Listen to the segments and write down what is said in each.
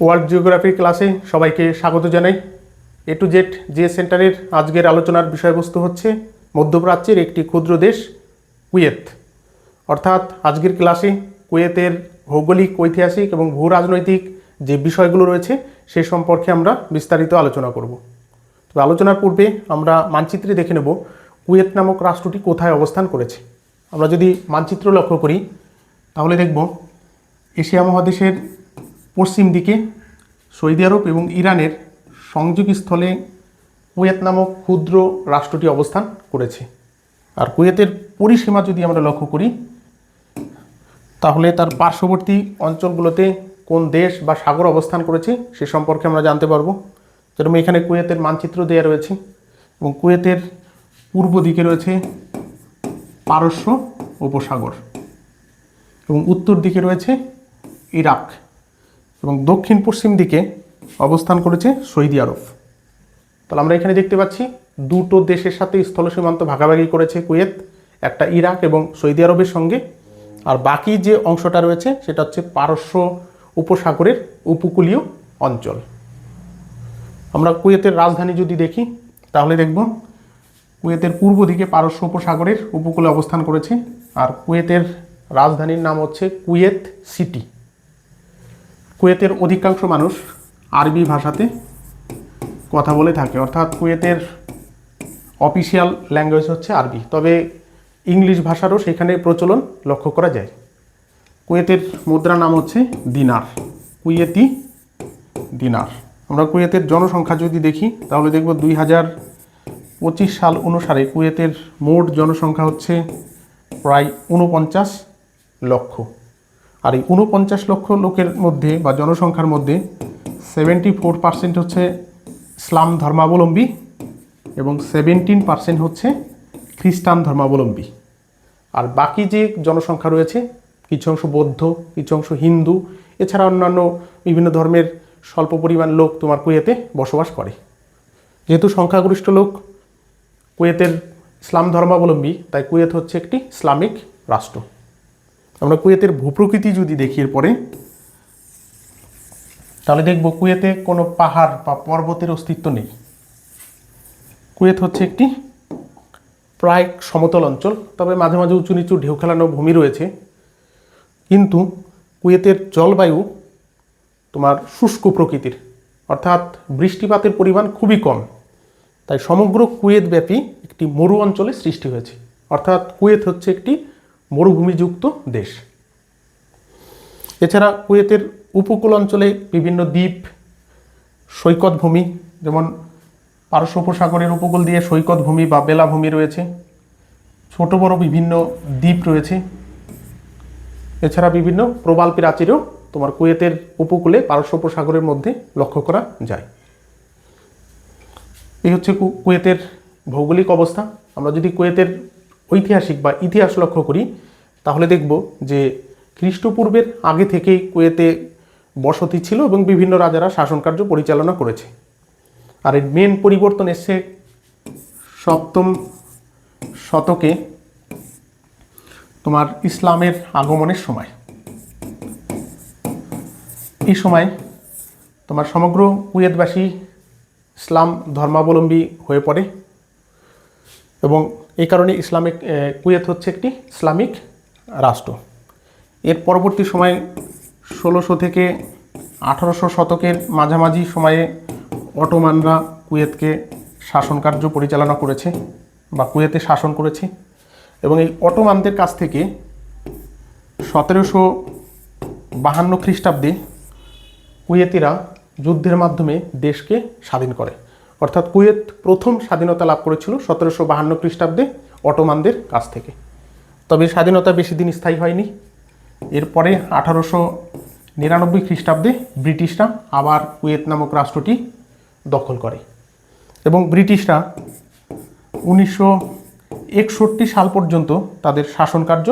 World জিওগ্রাফির ক্লাসে সবাইকে স্বাগত জানাই। এ টু জেড যে সেন্টারের আজকের আলোচনার বিষয়বস্তু হচ্ছে মধ্যপ্রাচ্যের একটি ক্ষুদ্র দেশ, কুয়েত। অর্থাৎ আজকের ক্লাসে কুয়েতের ভৌগোলিক, ঐতিহাসিক এবং ভূ রাজনৈতিক যে বিষয়গুলো রয়েছে, সে সম্পর্কে আমরা বিস্তারিত আলোচনা করব। তো আলোচনার পূর্বে আমরা মানচিত্রে দেখে নেব কুয়েত নামক রাষ্ট্রটি কোথায় অবস্থান করেছে। আমরা যদি মানচিত্র লক্ষ্য করি, তাহলে দেখব এশিয়া মহাদেশের পশ্চিম দিকে সৌদি আরব এবং ইরানের সংযোগস্থলে কুয়েত নামক ক্ষুদ্র রাষ্ট্রটি অবস্থান করেছে। আর কুয়েতের পরিসীমা যদি আমরা লক্ষ্য করি, তাহলে তার পার্শ্ববর্তী অঞ্চলগুলোতে কোন দেশ বা সাগর অবস্থান করেছে সে সম্পর্কে আমরা জানতে পারব। যেরকম এখানে কুয়েতের মানচিত্র দেওয়া রয়েছে এবং কুয়েতের পূর্ব দিকে রয়েছে পারস্য উপসাগর এবং উত্তর দিকে রয়েছে ইরাক। এবং দক্ষিণ পশ্চিম দিকে অবস্থান করেছে সৌদি আরব তাহলে আমরা এখানে দেখতে পাচ্ছি দুটো দেশের সাথে স্থল সীমান্ত ভাগাভাগি করেছে কুয়েত, একটা ইরাক এবং সৌদি আরবের সঙ্গে। আর বাকি যে অংশটা রয়েছে সেটা হচ্ছে পারস্য উপসাগরের উপকূলীয় অঞ্চল। আমরা কুয়েতের রাজধানী যদি দেখি, তাহলে দেখব কুয়েতের পূর্ব দিকে পারস্য উপসাগরের উপকূলে অবস্থান করেছে। আর কুয়েতের রাজধানীর নাম হচ্ছে কুয়েত সিটি। কুয়েতের অধিকাংশ মানুষ আরবি ভাষাতে কথা বলে থাকে। অর্থাৎ কুয়েতের অফিসিয়াল ল্যাঙ্গুয়েজ হচ্ছে আরবি। তবে ইংলিশ ভাষারও সেখানে প্রচলন লক্ষ্য করা যায়। কুয়েতের মুদ্রা নাম হচ্ছে দিনার। কুয়েতি দিনার। আমরা কুয়েতের জনসংখ্যা যদি দেখি, তাহলে দেখব দুই হাজার পঁচিশ সাল অনুসারে কুয়েতের মোট জনসংখ্যা হচ্ছে প্রায় উনপঞ্চাশ লক্ষ। আর এই উনপঞ্চাশ লক্ষ লোকের মধ্যে বা জনসংখ্যার মধ্যে সেভেন্টি ফোর পার্সেন্ট হচ্ছে ইসলাম ধর্মাবলম্বী এবং সেভেন্টিন পার্সেন্ট হচ্ছে খ্রিস্টান ধর্মাবলম্বী। আর বাকি যে জনসংখ্যা রয়েছে, কিছু অংশ বৌদ্ধ, কিছু অংশ হিন্দু, এছাড়া অন্যান্য বিভিন্ন ধর্মের স্বল্প পরিমাণ লোক তোমার কুয়েতে বসবাস করে। যেহেতু সংখ্যাগরিষ্ঠ লোক, কুয়েতের ইসলাম ধর্মাবলম্বী, তাই কুয়েত হচ্ছে একটি ইসলামিক রাষ্ট্র। আমরা কুয়েতের ভূপ্রকৃতি যদি দেখি এরপরে, তাহলে দেখব কুয়েতে কোনো পাহাড় বা পর্বতের অস্তিত্ব নেই। কুয়েত হচ্ছে একটি প্রায় সমতল অঞ্চল, তবে মাঝে মাঝে উঁচু নিচু ঢেউ খেলানো ভূমি রয়েছে। কিন্তু কুয়েতের জলবায়ু তোমার শুষ্ক প্রকৃতির, অর্থাৎ বৃষ্টিপাতের পরিমাণ খুবই কম। তাই সমগ্র কুয়েত ব্যাপী একটি মরু অঞ্চলে সৃষ্টি হয়েছে। অর্থাৎ কুয়েত হচ্ছে একটি মরুভূমিযুক্ত দেশ। এছাড়া কুয়েতের উপকূল অঞ্চলে বিভিন্ন দ্বীপ সৈকত ভূমি যেমন পারস্য উপসাগরের উপকূল দিয়ে সৈকত ভূমি বা বেলাভূমি রয়েছে, ছোট বড় বিভিন্ন দ্বীপ রয়েছে। এছাড়া বিভিন্ন প্রবাল প্রাচীরও তোমার কুয়েতের উপকূলে পারস্য উপসাগরের মধ্যে লক্ষ্য করা যায়। এই হচ্ছে কুয়েতের ভৌগোলিক অবস্থা। আমরা যদি কুয়েতের ঐতিহাসিক বা ইতিহাস লক্ষ্য করি, তাহলে দেখব যে খ্রিস্টপূর্বের আগে থেকেই কুয়েতে বসতি ছিল এবং বিভিন্ন রাজারা শাসনকার্য পরিচালনা করেছে। আর এর মেন পরিবর্তন এসছে সপ্তম শতকে তোমার ইসলামের আগমনের সময়। এই সময় তোমার সমগ্র কুয়েতবাসী ইসলাম ধর্মাবলম্বী হয়ে পড়ে এবং এই কারণে ইসলামিক কুয়েত হচ্ছে একটি ইসলামিক রাষ্ট্র। এর পরবর্তী সময়ে ষোলোশো থেকে আঠারোশো শতকের মাঝামাঝি সময়ে অটোমানরা কুয়েতকে শাসনকার্য পরিচালনা করেছে বা কুয়েতে শাসন করেছে এবং এই অটোমানদের কাছ থেকে সতেরোশো বাহান্ন খ্রিস্টাব্দে কুয়েতিরা যুদ্ধের মাধ্যমে দেশকে স্বাধীন করে। অর্থাৎ কুয়েত প্রথম স্বাধীনতা লাভ করেছিল সতেরোশো বাহান্ন খ্রিস্টাব্দে অটোমানদের কাছ থেকে। তবে স্বাধীনতা বেশি দিন স্থায়ী হয়নি। এরপরে আঠারোশো নিরানব্বই খ্রিস্টাব্দে ব্রিটিশরা আবার কুয়েত নামক রাষ্ট্রটি দখল করে এবং ব্রিটিশরা উনিশশো একষট্টি সাল পর্যন্ত তাদের শাসনকার্য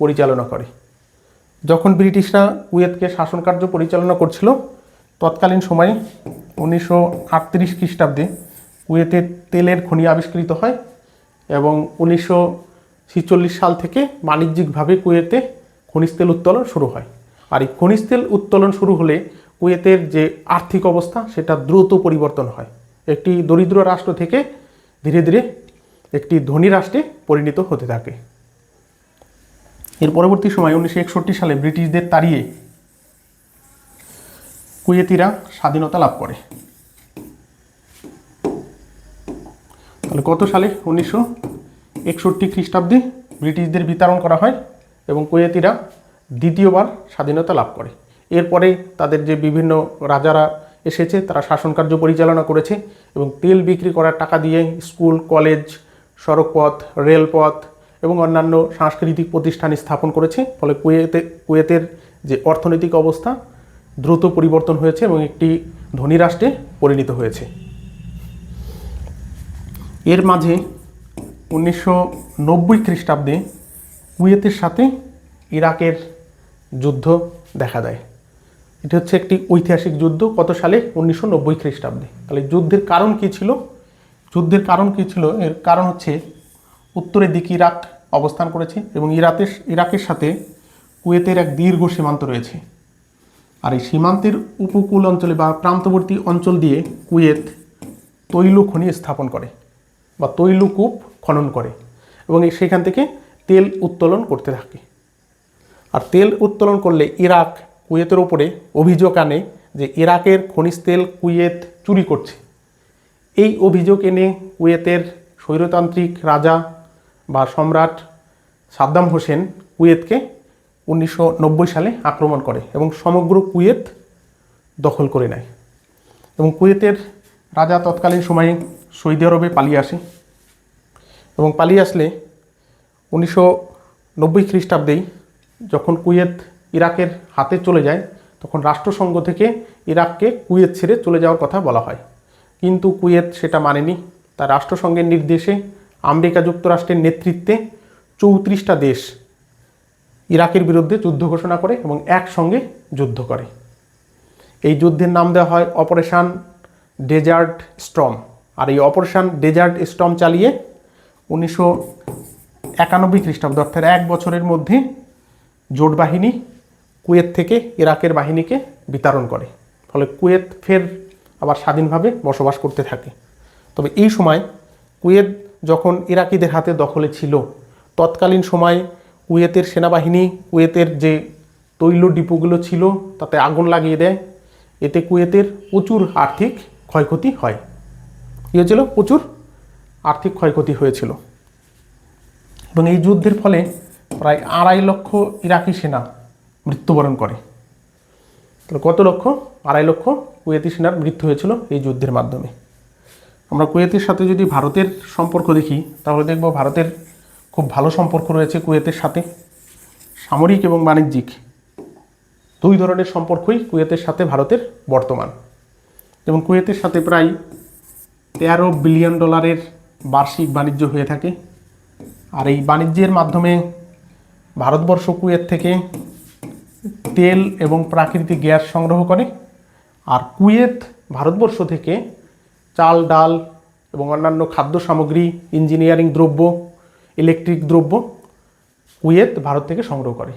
পরিচালনা করে। যখন ব্রিটিশরা কুয়েতকে শাসনকার্য পরিচালনা করছিল তৎকালীন সময়ে উনিশশো আটত্রিশ খ্রিস্টাব্দে কুয়েতে তেলের খনি আবিষ্কৃত হয় এবং উনিশশো সাল থেকে বাণিজ্যিকভাবে কুয়েতে খনিজ তেল উত্তোলন শুরু হয়। আর এই খনিজ তেল উত্তোলন শুরু হলে কুয়েতের যে আর্থিক অবস্থা, সেটা দ্রুত পরিবর্তন হয়। একটি দরিদ্র রাষ্ট্র থেকে ধীরে ধীরে একটি ধনী রাষ্ট্রে পরিণত হতে থাকে। এর পরবর্তী সময় উনিশশো একষট্টি সালে ব্রিটিশদের তাড়িয়ে কুয়েতিরা স্বাধীনতা লাভ করে। তাহলে কত সালে? উনিশশো একষট্টি খ্রিস্টাব্দে ব্রিটিশদের বিতরণ করা হয় এবং কুয়েতিরা দ্বিতীয়বার স্বাধীনতা লাভ করে। এরপরে তাদের যে বিভিন্ন রাজারা এসেছে, তারা শাসন কার্য পরিচালনা করেছে এবং তেল বিক্রি করার টাকা দিয়ে স্কুল, কলেজ, সড়কপথ, রেলপথ এবং অন্যান্য সাংস্কৃতিক প্রতিষ্ঠান স্থাপন করেছে। ফলে কুয়েতে, কুয়েতের যে অর্থনৈতিক অবস্থা দ্রুত পরিবর্তন হয়েছে এবং একটি ধনী রাষ্ট্রে পরিণত হয়েছে। এর মাঝে উনিশশো নব্বই খ্রিস্টাব্দে কুয়েতের সাথে ইরাকের যুদ্ধ দেখা দেয়। এটি হচ্ছে একটি ঐতিহাসিক যুদ্ধ। কত সালে? উনিশশো নব্বই খ্রিস্টাব্দে। তাহলে যুদ্ধের কারণ কী ছিল? যুদ্ধের কারণ কী ছিল? এর কারণ হচ্ছে উত্তরের দিকে ইরাক অবস্থান করেছে এবং ইরাকের ইরাকের সাথে কুয়েতের এক দীর্ঘ সীমান্ত রয়েছে। আর এই সীমান্তের উপকূল অঞ্চলে বা প্রান্তবর্তী অঞ্চল দিয়ে কুয়েত তৈল খনি স্থাপন করে বা তৈলকূপ খনন করে এবং সেখান থেকে তেল উত্তোলন করতে থাকে। আর তেল উত্তোলন করলে ইরাক কুয়েতের ওপরে অভিযোগ আনে যে ইরাকের খনিজ তেল কুয়েত চুরি করছে। এই অভিযোগ এনে কুয়েতের স্বৈরতান্ত্রিক রাজা বা সম্রাট সাদ্দাম হোসেন কুয়েতকে উনিশশো নব্বই সালে আক্রমণ করে এবং সমগ্র কুয়েত দখল করে নেয়। এবং কুয়েতের রাজা তৎকালীন সময়ে সৌদি আরবে পালিয়ে আসে। এবং পালিয়ে আসলে উনিশশো নব্বই খ্রিস্টাব্দেই যখন কুয়েত ইরাকের হাতে চলে যায়, তখন রাষ্ট্রসংঘ থেকে ইরাককে কুয়েত ছেড়ে চলে যাওয়ার কথা বলা হয়। কিন্তু কুয়েত সেটা মানেনি। তার রাষ্ট্রসংঘের নির্দেশে আমেরিকা যুক্তরাষ্ট্রের নেতৃত্বে চৌত্রিশটা দেশ ইরাকের বিরুদ্ধে যুদ্ধ ঘোষণা করে এবং একসঙ্গে যুদ্ধ করে। এই যুদ্ধের নাম দেওয়া হয় অপারেশান ডেজার্ট স্টর্ম। আর এই অপারেশান ডেজার্ট স্টর্ম চালিয়ে উনিশশো একানব্বই খ্রিস্টাব্দ, অর্থাৎ এক বছরের মধ্যে জোট বাহিনী কুয়েত থেকে ইরাকের বাহিনীকে বিতরণ করে। ফলে কুয়েত ফের আবার স্বাধীনভাবে বসবাস করতে থাকে। তবে এই সময় কুয়েত যখন ইরাকিদের হাতে দখলে ছিল, তৎকালীন সময় কুয়েতের সেনাবাহিনী, কুয়েতের যে তৈল ডিপোগুলো ছিল, তাতে আগুন লাগিয়ে দেয়। এতে কুয়েতের প্রচুর আর্থিক ক্ষয়ক্ষতি হয়। কী হয়েছিল? প্রচুর আর্থিক ক্ষয়ক্ষতি হয়েছিল। এবং এই যুদ্ধের ফলে প্রায় আড়াই লক্ষ ইরাকি সেনা মৃত্যুবরণ করে। তাহলে কত লক্ষ? আড়াই লক্ষ কুয়েতি সেনার মৃত্যু হয়েছিল এই যুদ্ধের মাধ্যমে। আমরা কুয়েতের সাথে যদি ভারতের সম্পর্ক দেখি, তাহলে দেখব ভারতের খুব ভালো সম্পর্ক রয়েছে কুয়েতের সাথে। সামরিক এবং বাণিজ্যিক দুই ধরনের সম্পর্কই কুয়েতের সাথে ভারতের বর্তমান। যেমন কুয়েতের সাথে প্রায় তেরো বিলিয়ন ডলারের বার্ষিক বাণিজ্য হয়ে থাকে। আর এই বাণিজ্যের মাধ্যমে ভারতবর্ষ কুয়েত থেকে তেল এবং প্রাকৃতিক গ্যাস সংগ্রহ করে। আর কুয়েত ভারতবর্ষ থেকে চাল, ডাল এবং অন্যান্য খাদ্য সামগ্রী, ইঞ্জিনিয়ারিং দ্রব্য ইলেকট্রিক দ্রব্য কুয়েত ভারত থেকে সংগ্রহ করে।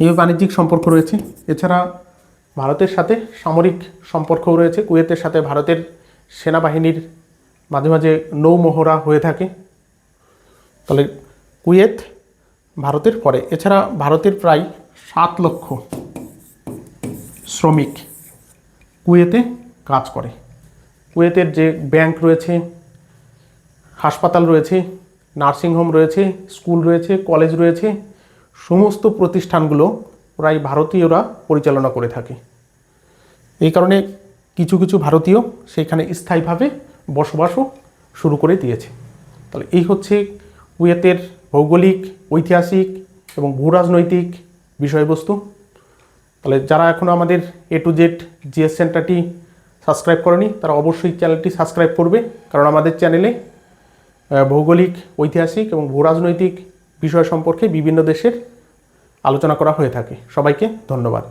এই বাণিজ্যিক সম্পর্ক রয়েছে। এছাড়া ভারতের সাথে সামরিক সম্পর্কও রয়েছে। কুয়েতের সাথে ভারতের সেনাবাহিনীর মাঝে মাঝে নৌমহড়া হয়ে থাকে। তাহলে কুয়েত ভারতের পরে। এছাড়া ভারতের প্রায় সাত লক্ষ শ্রমিক কুয়েতে কাজ করে। কুয়েতের যে ব্যাংক রয়েছে হাসপাতাল রয়েছে নার্সিংহোম রয়েছে, স্কুল রয়েছে, কলেজ রয়েছে, সমস্ত প্রতিষ্ঠানগুলো প্রায় ভারতীয়রা পরিচালনা করে থাকে। এই কারণে কিছু কিছু ভারতীয় সেখানে স্থায়ীভাবে বসবাসও শুরু করে দিয়েছে। তাহলে এই হচ্ছে কুয়েতের ভৌগোলিক, ঐতিহাসিক এবং ভূরাজনৈতিক বিষয়বস্তু। তাহলে যারা এখনও আমাদের এ টু জেড জিএস সেন্টারটি সাবস্ক্রাইব করেনি, তারা অবশ্যই চ্যানেলটি সাবস্ক্রাইব করবে, কারণ আমাদের চ্যানেলে ভৌগোলিক ঐতিহাসিক এবং ভূরাজনৈতিক বিষয় সম্পর্কে বিভিন্ন দেশের আলোচনা করা হয়ে থাকে। সবাইকে ধন্যবাদ।